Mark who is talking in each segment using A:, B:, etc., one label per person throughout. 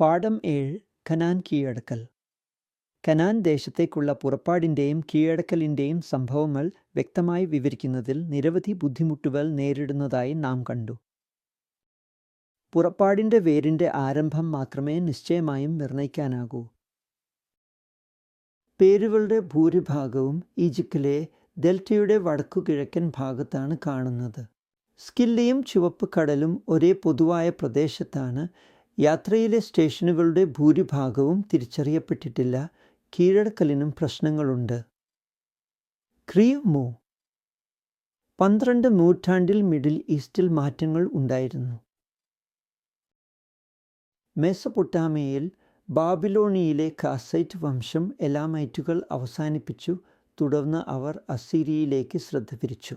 A: പാഠം ഏഴ് Canaan കീഴടക്കൽ. Canaan ദേശത്തേക്കുള്ള പുറപ്പാടിന്റെയും കീഴടക്കലിന്റെയും സംഭവങ്ങൾ വ്യക്തമായി വിവരിക്കുന്നതിൽ നിരവധി ബുദ്ധിമുട്ടുകൾ നേരിടുന്നതായി നാം കണ്ടു. പുറപ്പാടിന്റെ വേരിന്റെ ആരംഭം മാത്രമേ നിശ്ചയമായും നിർണയിക്കാനാകൂ. പേരുകളുടെ ഭൂരിഭാഗവും ഈജിപ്തിലെ ഡെൽറ്റയുടെ വടക്കുകിഴക്കൻ ഭാഗത്താണ് കാണുന്നത്. സ്കില്ലയും ചുവപ്പ് കടലും ഒരേ പൊതുവായ പ്രദേശത്താണ് യാത്രയിലെ സ്റ്റേഷനുകളുടെ ഭൂരിഭാഗവും തിരിച്ചറിയപ്പെട്ടിട്ടില്ല. കീഴടക്കലിനും പ്രശ്നങ്ങളുണ്ട്. ക്രിയമോ പന്ത്രണ്ട് നൂറ്റാണ്ടിൽ മിഡിൽ ഈസ്റ്റിൽ മാറ്റങ്ങൾ ഉണ്ടായിരുന്നു. മെസപ്പൊട്ടാമിയയിൽ ബാബിലോണിയിലെ കാസൈറ്റ് വംശം എലാമൈറ്റുകൾ അവസാനിപ്പിച്ചു. തുടർന്ന് അവർ അസീരിയയിലേക്ക് ശ്രദ്ധ തിരിച്ചു.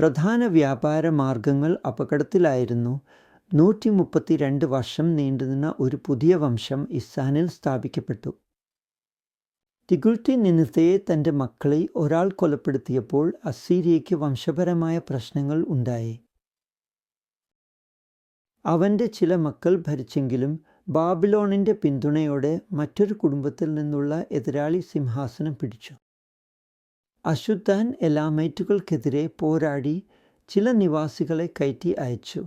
A: പ്രധാന വ്യാപാര മാർഗങ്ങൾ അപകടത്തിലായിരുന്നു. നൂറ്റി മുപ്പത്തി രണ്ട് വർഷം നീണ്ടുനിന്ന ഒരു പുതിയ വംശം ഇസ്സാനിൽ സ്ഥാപിക്കപ്പെട്ടു. തിഗുൾത്തി നിന്നതയെ തന്റെ മക്കളെ ഒരാൾ കൊലപ്പെടുത്തിയപ്പോൾ അസീരിയയ്ക്ക് വംശപരമായ പ്രശ്നങ്ങൾ ഉണ്ടായി. അവന്റെ ചില മക്കൾ ഭരിച്ചെങ്കിലും ബാബിലോണിന്റെ പിന്തുണയോടെ മറ്റൊരു കുടുംബത്തിൽ നിന്നുള്ള എതിരാളി സിംഹാസനം പിടിച്ചു. അശുദ്ധാൻ എലാമൈറ്റുകൾക്കെതിരെ പോരാടി ചില നിവാസികളെ കയറ്റി അയച്ചു.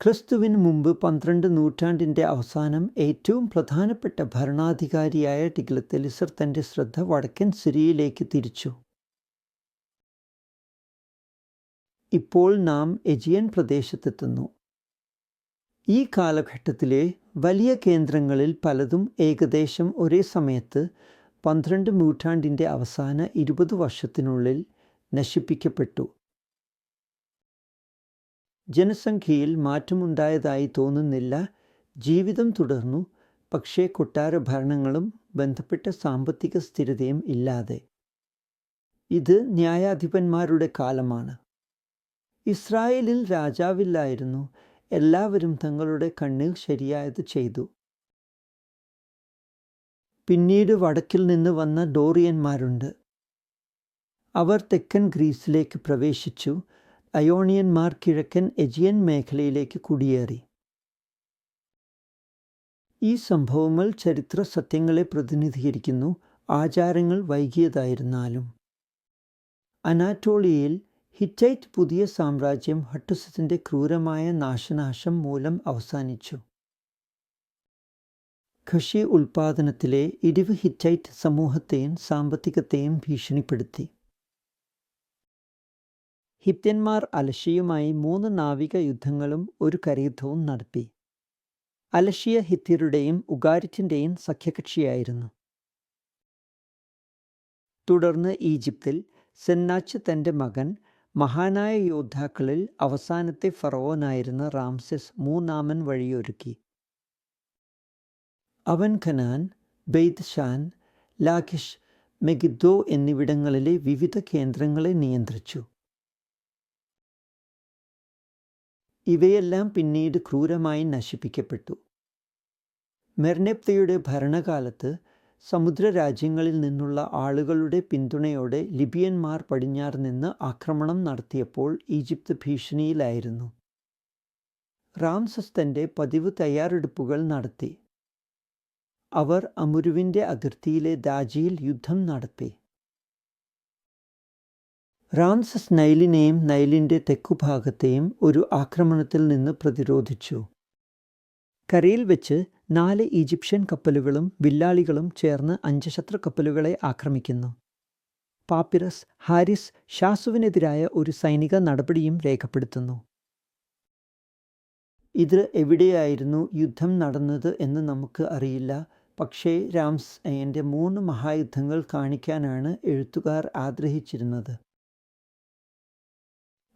A: ക്രിസ്തുവിന് മുമ്പ് പന്ത്രണ്ട് നൂറ്റാണ്ടിന്റെ അവസാനം ഏറ്റവും പ്രധാനപ്പെട്ട ഭരണാധികാരിയായ ടിഗ്ലത്തെലിസർ തന്റെ ശ്രദ്ധ വടക്കൻ സിറിയയിലേക്ക് തിരിച്ചു. ഇപ്പോൾ നാം എജിയൻ പ്രദേശത്തെത്തുന്നു. ഈ കാലഘട്ടത്തിലെ വലിയ കേന്ദ്രങ്ങളിൽ പലതും ഏകദേശം ഒരേ സമയത്ത് പന്ത്രണ്ട് നൂറ്റാണ്ടിന്റെ അവസാന ഇരുപത് വർഷത്തിനുള്ളിൽ നശിപ്പിക്കപ്പെട്ടു. ജനസംഖ്യയിൽ മാറ്റമുണ്ടായതായി തോന്നുന്നില്ല. ജീവിതം തുടർന്നു. പക്ഷേ കൊട്ടാര ഭരണങ്ങളും ബന്ധപ്പെട്ട സാമ്പത്തിക സ്ഥിരതയും ഇല്ലാതെ. ഇത് ന്യായാധിപന്മാരുടെ കാലമാണ്. ഇസ്രായേലിൽ രാജാവില്ലായിരുന്നു. എല്ലാവരും തങ്ങളുടെ കണ്ണിൽ ശരിയായത് ചെയ്തു. പിന്നീട് വടക്കിൽ നിന്ന് വന്ന ഡോറിയന്മാരുണ്ട്. അവർ തെക്കൻ ഗ്രീസിലേക്ക് പ്രവേശിച്ചു. അയോണിയന്മാർ കിഴക്കൻ എജിയൻ മേഖലയിലേക്ക് കുടിയേറി. ഈ സംഭവങ്ങൾ ചരിത്ര സത്യങ്ങളെ പ്രതിനിധീകരിക്കുന്നു. ആചാരങ്ങൾ വൈകിയതായിരുന്നാലും. അനാറ്റോളിയയിൽ ഹിറ്റൈറ്റ് പുതിയ സാമ്രാജ്യം ഹട്ടുസത്തിന്റെ ക്രൂരമായ നാശനാശം മൂലം അവസാനിച്ചു. കൃഷി ഉൽപാദനത്തിലെ ഇടിവ് ഹിറ്റൈറ്റ് സമൂഹത്തെയും സാമ്പത്തികത്തെയും ഭീഷണിപ്പെടുത്തി. ഹിത്യന്മാർ അലഷിയുമായി മൂന്ന് നാവിക യുദ്ധങ്ങളും ഒരു കരയുദ്ധവും നടത്തി. അലഷിയ ഹിത്യരുടെയും ഉഗാരിറ്റിന്റെയും സഖ്യകക്ഷിയായിരുന്നു. തുടർന്ന് ഈജിപ്തിൽ സെന്നാച്ച് തന്റെ മകൻ മഹാനായ യോദ്ധാക്കളിൽ അവസാനത്തെ ഫറോവനായിരുന്ന റാംസെസ് മൂന്നാമൻ വഴിയൊരുക്കി. അവൻ ഖനാൻ ബെയ്ത് ഷാൻ ലാഖിഷ് മെഗിദ്ദോ എന്നിവിടങ്ങളിലെ വിവിധ കേന്ദ്രങ്ങളെ നിയന്ത്രിച്ചു. ഇവയെല്ലാം പിന്നീട് ക്രൂരമായി നശിപ്പിക്കപ്പെട്ടു. മെർനെപ്തയുടെ ഭരണകാലത്ത് സമുദ്ര രാജ്യങ്ങളിൽ നിന്നുള്ള ആളുകളുടെ പിന്തുണയോടെ ലിബിയന്മാർ പടിഞ്ഞാറ് നിന്ന് ആക്രമണം നടത്തിയപ്പോൾ ഈജിപ്ത് ഭീഷണിയിലായിരുന്നു. റാംസസ് തന്റെ പതിവ് തയ്യാറെടുപ്പുകൾ നടത്തി. അവർ അമുരുവിന്റെ അതിർത്തിയിലെ ദാജിയിൽ യുദ്ധം നടത്തി. റാംസസ് നൈലിനെയും നൈലിന്റെ തെക്കുഭാഗത്തെയും ഒരു ആക്രമണത്തിൽ നിന്ന് പ്രതിരോധിച്ചു. കരയിൽ വെച്ച് നാല് ഈജിപ്ഷ്യൻ കപ്പലുകളും വില്ലാളികളും ചേർന്ന് അഞ്ച് ശത്രു കപ്പലുകളെ ആക്രമിക്കുന്നു. പാപ്പിറസ് ഹാരിസ് ഷാസുവിനെതിരായ ഒരു സൈനിക നടപടിയും രേഖപ്പെടുത്തുന്നു. ഇത് എവിടെയായിരുന്നു യുദ്ധം നടന്നത് എന്ന് നമുക്ക് അറിയില്ല. പക്ഷേ രാംസ് അയ്യന്റെ മൂന്ന് മഹായുദ്ധങ്ങൾ കാണിക്കാനാണ് എഴുത്തുകാർ ആഗ്രഹിച്ചിരുന്നത്.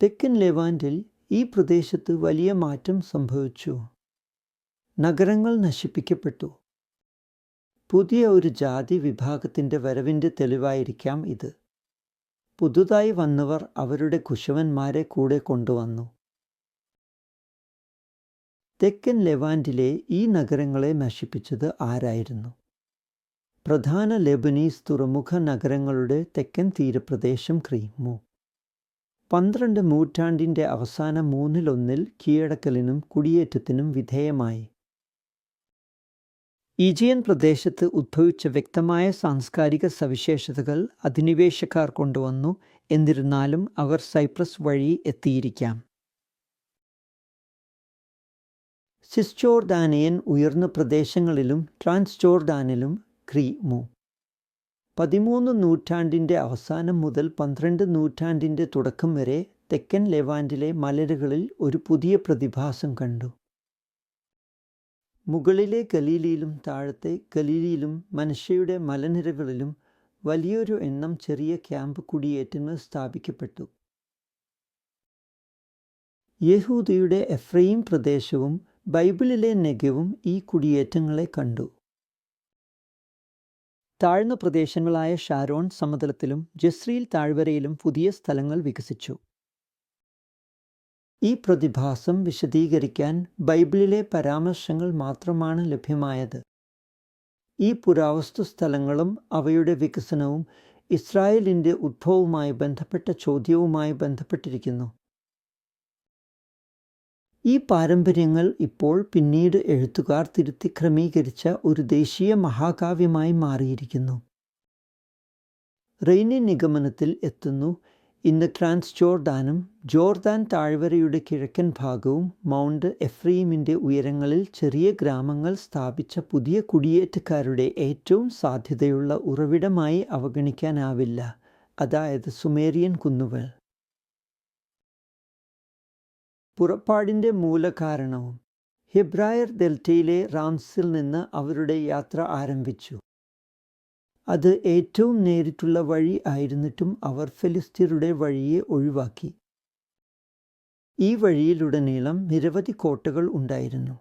A: തെക്കൻ ലെവാൻഡിൽ ഈ പ്രദേശത്ത് വലിയ മാറ്റം സംഭവിച്ചു. നഗരങ്ങൾ നശിപ്പിക്കപ്പെട്ടു. പുതിയ ഒരു ജാതി വിഭാഗത്തിന്റെ വരവിന്റെ തെളിവായിരിക്കാം ഇത്. പുതുതായി വന്നവർ അവരുടെ കുശവന്മാരെ കൂടെ കൊണ്ടുവന്നു. തെക്കൻ ലെവാൻഡിലെ ഈ നഗരങ്ങളെ നശിപ്പിച്ചത് ആരായിരുന്നു? പ്രധാന ലെബനീസ് തുറമുഖ നഗരങ്ങളുടെ തെക്കൻ തീരപ്രദേശം ക്രീമു. പന്ത്രണ്ട് നൂറ്റാണ്ടിന്റെ അവസാന മൂന്നിലൊന്നിൽ കീഴടക്കലിനും കുടിയേറ്റത്തിനും വിധേയമായി. ഈജിയൻ പ്രദേശത്ത് ഉദ്ഭവിച്ച വ്യക്തമായ സാംസ്കാരിക സവിശേഷതകൾ അധിനിവേശക്കാർ കൊണ്ടുവന്നു എന്നിരുന്നാലും അവർ സൈപ്രസ് വഴി എത്തിയിരിക്കാം. സിസ്ചോർദാനിയൻ ഉയർന്ന പ്രദേശങ്ങളിലും ട്രാൻസ്ചോർദാനിലും ക്രീമു പതിമൂന്ന് നൂറ്റാണ്ടിന്റെ അവസാനം മുതൽ പന്ത്രണ്ട് നൂറ്റാണ്ടിന്റെ തുടക്കം വരെ തെക്കൻ ലെവാൻഡിലെ മലരുകളിൽ ഒരു പുതിയ പ്രതിഭാസം കണ്ടു. മുകളിലെ കലീലിയിലും താഴത്തെ കലീലിയിലും മനുഷ്യയുടെ മലനിരകളിലും വലിയൊരു എണ്ണം ചെറിയ ക്യാമ്പ് കുടിയേറ്റങ്ങൾ സ്ഥാപിക്കപ്പെട്ടു. യഹൂദിയുടെ എഫ്രൈം പ്രദേശവും ബൈബിളിലെ നെഗവും ഈ കുടിയേറ്റങ്ങളെ കണ്ടു. താഴ്ന്ന പ്രദേശങ്ങളായ ഷാരോൺ സമതലത്തിലും ജസ്രീൽ താഴ്വരയിലും പുതിയ സ്ഥലങ്ങൾ വികസിച്ചു. ഈ പ്രതിഭാസം വിശദീകരിക്കാൻ ബൈബിളിലെ പരാമർശങ്ങൾ മാത്രമാണ് ലഭ്യമായത്. ഈ പുരാവസ്തു സ്ഥലങ്ങളും അവയുടെ വികസനവും ഇസ്രായേലിന്റെ ഉദ്ഭവവുമായി ബന്ധപ്പെട്ട ചോദ്യവുമായി ബന്ധപ്പെട്ടിരിക്കുന്നു. ഈ പാരമ്പര്യങ്ങൾ ഇപ്പോൾ പിന്നീട് എഴുത്തുകാർ തിരുത്തി ക്രമീകരിച്ച ഒരു ദേശീയ മഹാകാവ്യമായി മാറിയിരിക്കുന്നു. റെയ്നി നിഗമനത്തിൽ എത്തുന്നു. ഇന്ന് ട്രാൻസ് ജോർദാനും ജോർദാൻ താഴ്വരയുടെ കിഴക്കൻ ഭാഗവും മൗണ്ട് എഫ്രീമിന്റെ ഉയരങ്ങളിൽ ചെറിയ ഗ്രാമങ്ങൾ സ്ഥാപിച്ച പുതിയ കുടിയേറ്റക്കാരുടെ ഏറ്റവും സാധ്യതയുള്ള ഉറവിടമായി അവഗണിക്കാനാവില്ല. അതായത് സുമേറിയൻ കുന്നുകൾ. പുറപ്പാടിന്റെ മൂലകാരണവും ഹിബ്രായർ ഡെൽറ്റയിലെ റാംസിൽ നിന്ന് അവരുടെ യാത്ര ആരംഭിച്ചു. അത് ഏറ്റവും നേരിട്ടുള്ള വഴി ആയിരുന്നിട്ടും അവർ ഫെലിസ്തീനയുടെ വഴിയെ ഒഴിവാക്കി. ഈ വഴിയിലുടനീളം നിരവധി കോട്ടകൾ ഉണ്ടായിരുന്നു.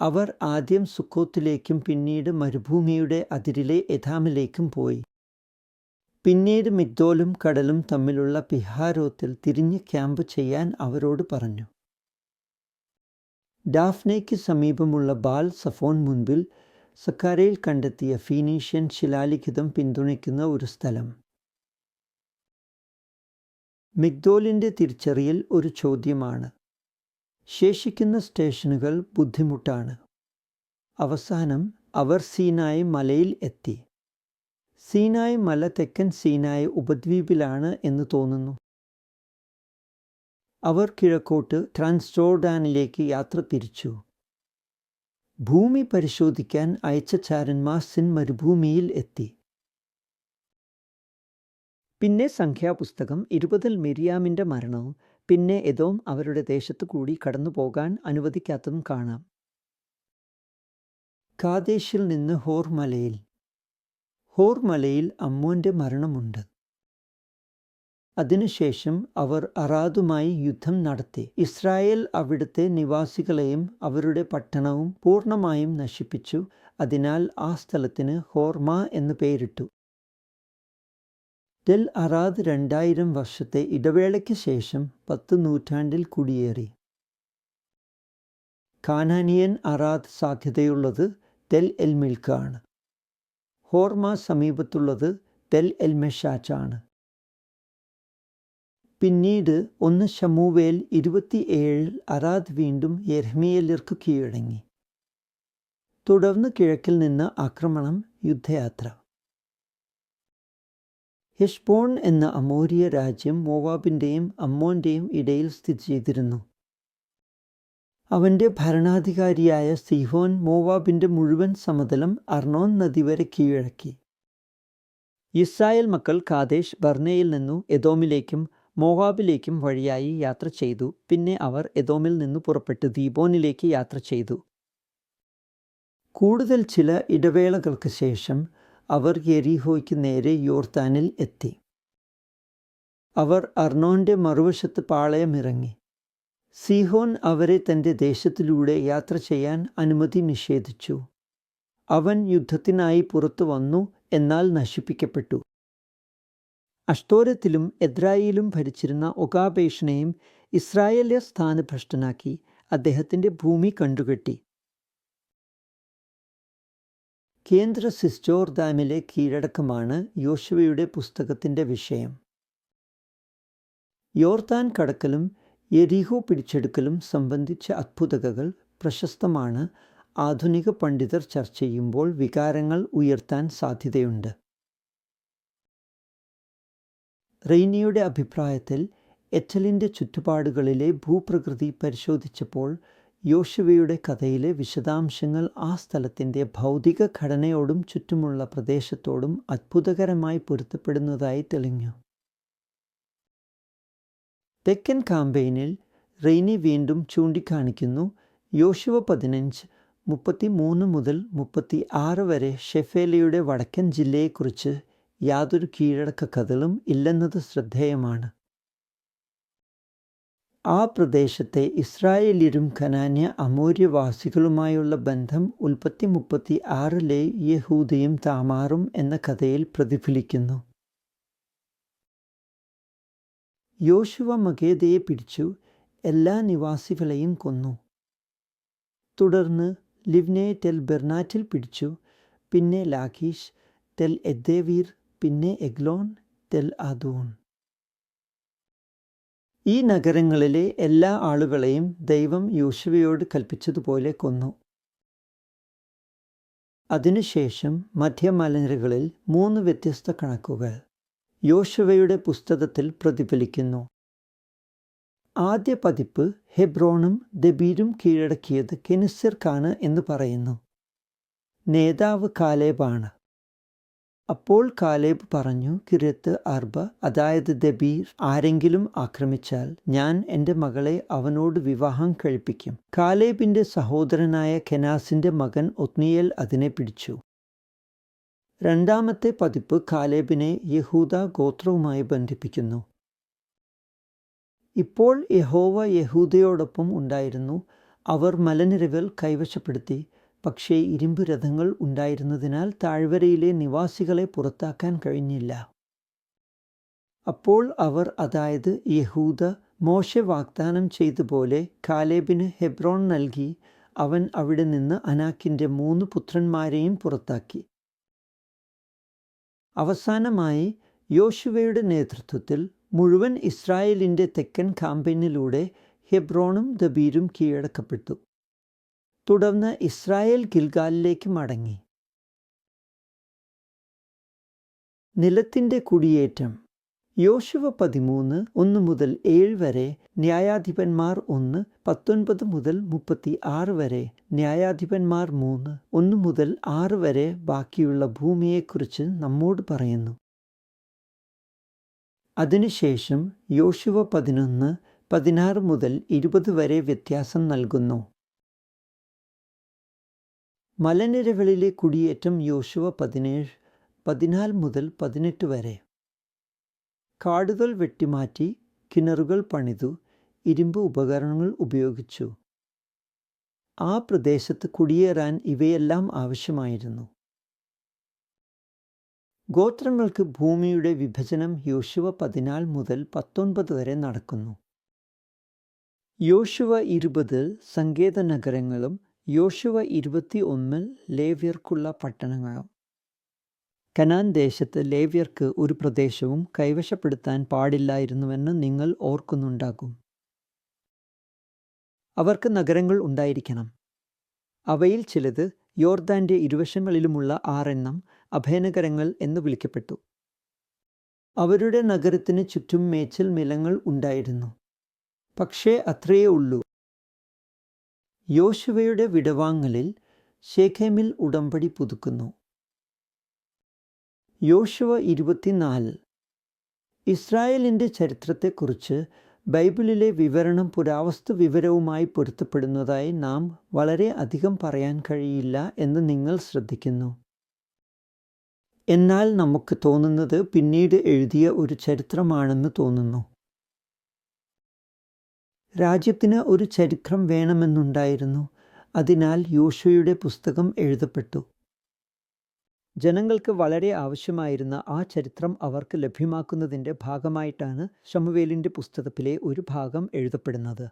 A: അവർ ആദ്യം സുക്കോത്തിലേക്കും പിന്നീട് മരുഭൂമിയുടെ അതിരിലെ എഥാമിലേക്കും പോയി. പിന്നീട് മിദ്ദോലും കടലും തമ്മിലുള്ള പിഹാരോത്തിൽ തിരിഞ്ഞ് ക്യാമ്പ് ചെയ്യാൻ അവരോട് പറഞ്ഞു. ഡാഫ്നയ്ക്ക് സമീപമുള്ള ബാൽ സഫോൺ മുൻപിൽ സക്കാരയിൽ കണ്ടെത്തിയ ഫീനീഷ്യൻ ശിലാലിഖിതം പിന്തുണയ്ക്കുന്ന ഒരു സ്ഥലം. മിഗ്ദോലിന്റെ തിരിച്ചറിയൽ ഒരു ചോദ്യമാണ്. ശേഷിക്കുന്ന സ്റ്റേഷനുകൾ ബുദ്ധിമുട്ടാണ്. അവസാനം അവർ സീനായി മലയിൽ എത്തി. സീനായ് മല തെക്കൻ സീനായ് ഉപദ്വീപിലാണ് എന്ന് തോന്നുന്നു. അവർ കിഴക്കോട്ട് ട്രാൻസ്ജോർഡാനിലേക്ക് യാത്ര തിരിച്ചു. ഭൂമി പരിശോധിക്കാൻ അയച്ച ചാരന്മാർ സിൻ മരുഭൂമിയിൽ എത്തി. പിന്നെ സംഖ്യാപുസ്തകം ഇരുപതിൽ മിരിയാമിന്റെ മരണവും പിന്നെ എതോം അവരുടെ ദേശത്തു കൂടി കടന്നു പോകാൻ അനുവദിക്കാത്തതും കാണാം. കാദേശിൽ നിന്ന് ഹോർമലയിൽ ഹോർമലയിൽ അമ്മുവിന്റെ മരണമുണ്ട്. അതിനുശേഷം അവർ അറാദുമായി യുദ്ധം നടത്തി. ഇസ്രായേൽ അവിടുത്തെ നിവാസികളെയും അവരുടെ പട്ടണവും പൂർണമായും നശിപ്പിച്ചു. അതിനാൽ ആ സ്ഥലത്തിന് ഹോർമ എന്ന് പേരിട്ടു. ഡെൽ അറാദ് രണ്ടായിരം വർഷത്തെ ഇടവേളയ്ക്ക് ശേഷം പത്ത് നൂറ്റാണ്ടിൽ കുടിയേറി. കാനാനിയൻ അറാദ് സാധ്യതയുള്ളത് തെൽ എൽ മിൽക്കാണ് ഹോർമ സമീപത്തുള്ളത് തെൽ എൽമെഷാച്ചാണ്. പിന്നീട് ഒന്ന് ഷമൂവേൽ ഇരുപത്തിയേഴിൽ അറാദ് വീണ്ടും യെർമിയലിർക്ക് കീഴടങ്ങി. തുടർന്ന് കിഴക്കിൽ നിന്ന് ആക്രമണം യുദ്ധയാത്ര. ഹെഷ്ബോൺ എന്ന അമോരിയ രാജ്യം മോവാബിന്റെയും അമ്മോന്റെയും ഇടയിൽ സ്ഥിതി ചെയ്തിരുന്നു. അവന്റെ ഭരണാധികാരിയായ സിഹോൻ മോവാബിന്റെ മുഴുവൻ സമതലം അർണോൻ നദി വരെ കീഴടക്കി. ഇസ്രായേൽ മക്കൾ കാദേശ് ബർണയിൽ നിന്നു എദോമിലേക്കും മോവാബിലേക്കും വഴിയായി യാത്ര ചെയ്തു. പിന്നെ അവർ എദോമിൽ നിന്ന് പുറപ്പെട്ട് ദീബോനിലേക്ക് യാത്ര ചെയ്തു. കൂടുതൽ ചില ഇടവേളകൾക്ക് ശേഷം അവർ യെരിഹോയ്ക്ക് നേരെ യോർത്താനിൽ എത്തി. അവർ അർണോന്റെ മറുവശത്ത് പാളയമിറങ്ങി. സിഹോൻ അവരെ തന്റെ ദേശത്തിലൂടെ യാത്ര ചെയ്യാൻ അനുമതി നിഷേധിച്ചു. അവൻ യുദ്ധത്തിനായി പുറത്തു വന്നു എന്നാൽ നശിപ്പിക്കപ്പെട്ടു. അഷ്ടോരത്തിലും എദ്രായിലും ഭരിച്ചിരുന്ന ഒകാബേഷനെയും ഇസ്രായേല്യ സ്ഥാനഭ്രഷ്ടനാക്കി. അദ്ദേഹത്തിന്റെ ഭൂമി കണ്ടുകെട്ടി. കേന്ദ്ര സിസ്റ്റോർ ഡാമിലെ കീഴടക്കമാണ് യോശുവയുടെ പുസ്തകത്തിന്റെ വിഷയം. യോർത്താൻ കടക്കലും എരിഹോ പിടിച്ചെടുക്കലും സംബന്ധിച്ച അത്ഭുതകകൾ പ്രശസ്തമാണ്. ആധുനിക പണ്ഡിതർ ചർച്ച ചെയ്യുമ്പോൾ വികാരങ്ങൾ ഉയർത്താൻ സാധ്യതയുണ്ട്. റെയ്നിയുടെ അഭിപ്രായത്തിൽ എച്ചലിന്റെ ചുറ്റുപാടുകളിലെ ഭൂപ്രകൃതി പരിശോധിച്ചപ്പോൾ യോശുവയുടെ കഥയിലെ വിശദാംശങ്ങൾ ആ സ്ഥലത്തിന്റെ ഭൗതിക ഘടനയോടും ചുറ്റുമുള്ള പ്രദേശത്തോടും അത്ഭുതകരമായി പൊരുത്തപ്പെടുന്നതായി തെളിഞ്ഞു. തെക്കൻ കാമ്പയിനിൽ റെയ്നി വീണ്ടും ചൂണ്ടിക്കാണിക്കുന്നു. യോശുവ പതിനഞ്ച് മുപ്പത്തി മൂന്ന് മുതൽ മുപ്പത്തി ആറ് വരെ ഷെഫേലയുടെ വടക്കൻ ജില്ലയെക്കുറിച്ച് യാതൊരു കീഴടക്ക കഥകളും ഇല്ലെന്നത് ശ്രദ്ധേയമാണ്. ആ പ്രദേശത്തെ ഇസ്രായേലിയരും കനാന്യ അമൂര്യവാസികളുമായുള്ള ബന്ധം ഉൽപ്പത്തി മുപ്പത്തി ആറിലെ യഹൂദയും താമാറും എന്ന കഥയിൽ പ്രതിഫലിക്കുന്നു. യോശുവ മകേദയെ പിടിച്ചു എല്ലാ നിവാസികളെയും കൊന്നു. തുടർന്ന് ലിവ്നെ ടെൽ ബെർനാറ്റിൽ പിടിച്ചു പിന്നെ ലാഖീഷ് ടെൽ എദ്ദേവീർ പിന്നെ എഗ്ലോൺ ടെൽ അദൂൺ. ഈ നഗരങ്ങളിലെ എല്ലാ ആളുകളെയും ദൈവം യോശുവയോട് കൽപ്പിച്ചതുപോലെ കൊന്നു. അതിനുശേഷം മധ്യമലനിരകളിൽ മൂന്ന് വ്യത്യസ്ത കണക്കുകൾ. യോശുവയുടെ പുസ്തകത്തിൽ പ്രതിഫലിക്കുന്നു. ആദ്യ പതിപ്പ് ഹെബ്രോണും ദബീരും കീഴടക്കിയത് കെനിസ്യർക്കാണ് എന്ന് പറയുന്നു. നേതാവ് കാലേബാണ്. അപ്പോൾ കാലേബ് പറഞ്ഞു കിരത്ത് അർബ അതായത് ദബീർ ആരെങ്കിലും ആക്രമിച്ചാൽ ഞാൻ എന്റെ മകളെ അവനോട് വിവാഹം കഴിപ്പിക്കും. കാലേബിന്റെ സഹോദരനായ കെനാസിന്റെ മകൻ ഒത്നിയേൽ അതിനെ പിടിച്ചു. രണ്ടാമത്തെ പതിപ്പ് കാലേബിനെ യഹൂദ ഗോത്രവുമായി ബന്ധിപ്പിക്കുന്നു. ഇപ്പോൾ യഹോവ യഹൂദയോടൊപ്പം ഉണ്ടായിരുന്നു. അവർ മലനിരകൾ കൈവശപ്പെടുത്തി. പക്ഷേ ഇരുമ്പ് രഥങ്ങൾ ഉണ്ടായിരുന്നതിനാൽ താഴ്വരയിലെ നിവാസികളെ പുറത്താക്കാൻ കഴിഞ്ഞില്ല. അപ്പോൾ അവർ അതായത് യഹൂദ മോശ വാഗ്ദാനം ചെയ്തപോലെ കാലേബിന് ഹെബ്രോൺ നൽകി. അവൻ അവിടെ നിന്ന് അനാക്കിന്റെ മൂന്ന് പുത്രന്മാരെയും പുറത്താക്കി. അവസാനമായി യോശുവയുടെ നേതൃത്വത്തിൽ മുഴുവൻ ഇസ്രായേലിന്റെ തെക്കൻ കാമ്പയിനിലൂടെ ഹെബ്രോണും ദബീരും കീഴടക്കപ്പെട്ടു. തുടർന്ന് ഇസ്രായേൽ ഗിൽഗാലിലേക്ക് മടങ്ങി. നിലത്തിന്റെ കുടിയേറ്റം. യോശുവ പതിമൂന്ന് ഒന്ന് മുതൽ ഏഴ് വരെ ന്യായാധിപന്മാർ ഒന്ന് പത്തൊൻപത് മുതൽ മുപ്പത്തി ആറ് വരെ ന്യായാധിപന്മാർ മൂന്ന് ഒന്ന് മുതൽ ആറ് വരെ ബാക്കിയുള്ള ഭൂമിയെക്കുറിച്ച് നമ്മോട് പറയുന്നു. അതിനുശേഷം യോശുവ പതിനൊന്ന് പതിനാറ് മുതൽ ഇരുപത് വരെ വ്യത്യാസം നൽകുന്നു. മലനിരകളിലെ കുടിയേറ്റം യോശുവ പതിനേഴ് പതിനാല് മുതൽ പതിനെട്ട് വരെ. കാടുകൾ വെട്ടിമാറ്റി കിണറുകൾ പണിതു ഇരുമ്പ് ഉപകരണങ്ങൾ ഉപയോഗിച്ചു. ആ പ്രദേശത്ത് കുടിയേറാൻ ഇവയെല്ലാം ആവശ്യമായിരുന്നു. ഗോത്രങ്ങൾക്ക് ഭൂമിയുടെ വിഭജനം യോശുവ പതിനാല് മുതൽ പത്തൊൻപത് വരെ നടക്കുന്നു. യോശുവ ഇരുപതിൽ സങ്കേത നഗരങ്ങളും യോശുവ ഇരുപത്തി ഒന്നിൽ ലേവ്യർക്കുള്ള പട്ടണങ്ങളും. കനാൻ ദേശത്ത് ലേവ്യർക്ക് ഒരു പ്രദേശവും കൈവശപ്പെടുത്താൻ പാടില്ലായിരുന്നുവെന്ന് നിങ്ങൾ ഓർക്കുന്നുണ്ടാകും. അവർക്ക് നഗരങ്ങൾ ഉണ്ടായിരിക്കണം. അവയിൽ ചിലത് യോർദാന്റെ ഇരുവശങ്ങളിലുമുള്ള ആറെണ്ണം അഭയനഗരങ്ങൾ എന്ന് വിളിക്കപ്പെട്ടു. അവരുടെ നഗരത്തിന് ചുറ്റും മേച്ചൽ നിലങ്ങൾ ഉണ്ടായിരുന്നു. പക്ഷേ അത്രയേ ഉള്ളൂ. യോശുവയുടെ വിടവാങ്ങലിൽ ഷേഖേമിൽ ഉടമ്പടി പുതുക്കുന്നു. യോശുവ ഇരുപത്തിനാല്. ഇസ്രായേലിന്റെ ചരിത്രത്തെക്കുറിച്ച് ബൈബിളിലെ വിവരണം പുരാവസ്തു വിവരവുമായി പൊരുത്തപ്പെടുന്നതായി നാം വളരെ അധികം പറയാൻ കഴിയില്ല എന്ന് നിങ്ങൾ ശ്രദ്ധിക്കുന്നു. എന്നാൽ നമുക്ക് തോന്നുന്നത് പിന്നീട് എഴുതിയ ഒരു ചരിത്രമാണെന്ന് തോന്നുന്നു. രാജ്യത്തിന് ഒരു ചരിത്രം വേണമെന്നുണ്ടായിരുന്നു. അതിനാൽ യോശുവയുടെ പുസ്തകം എഴുതപ്പെട്ടു. ജനങ്ങൾക്ക് വളരെ ആവശ്യമായിരുന്ന ആ ചരിത്രം അവർക്ക് ലഭ്യമാക്കുന്നതിന്റെ ഭാഗമായിട്ടാണ് ഷമുവേലിന്റെ പുസ്തകത്തിലെ ഒരു ഭാഗം എഴുതപ്പെടുന്നത്.